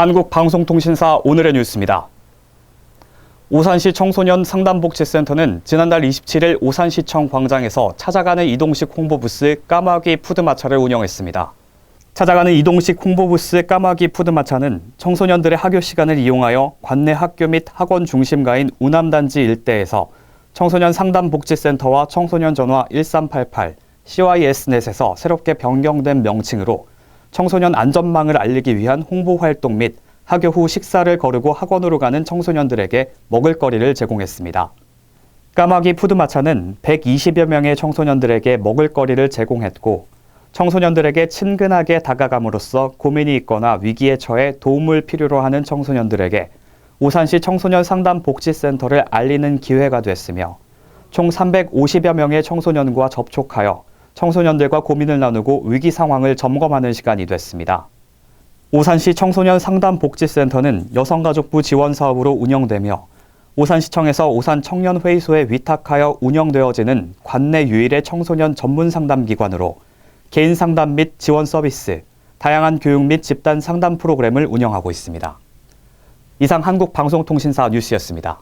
한국방송통신사 오늘의 뉴스입니다. 오산시 청소년 상담복지센터는 지난달 27일 오산시청 광장에서 찾아가는 이동식 홍보부스 까마귀 푸드마차를 운영했습니다. 찾아가는 이동식 홍보부스 까마귀 푸드마차는 청소년들의 학교 시간을 이용하여 관내 학교 및 학원 중심가인 우남단지 일대에서 청소년 상담복지센터와 청소년 전화 1388, CYS넷에서 새롭게 변경된 명칭으로 청소년 안전망을 알리기 위한 홍보 활동 및 학교 후 식사를 거르고 학원으로 가는 청소년들에게 먹을거리를 제공했습니다. 까마귀 푸드마차는 120여 명의 청소년들에게 먹을거리를 제공했고 청소년들에게 친근하게 다가감으로써 고민이 있거나 위기에 처해 도움을 필요로 하는 청소년들에게 오산시 청소년 상담 복지센터를 알리는 기회가 됐으며 총 350여 명의 청소년과 접촉하여 청소년들과 고민을 나누고 위기 상황을 점검하는 시간이 됐습니다. 오산시 청소년 상담 복지센터는 여성가족부 지원 사업으로 운영되며 오산시청에서 오산 청년회의소에 위탁하여 운영되어지는 관내 유일의 청소년 전문 상담 기관으로 개인 상담 및 지원 서비스, 다양한 교육 및 집단 상담 프로그램을 운영하고 있습니다. 이상 한국방송통신사 뉴스였습니다.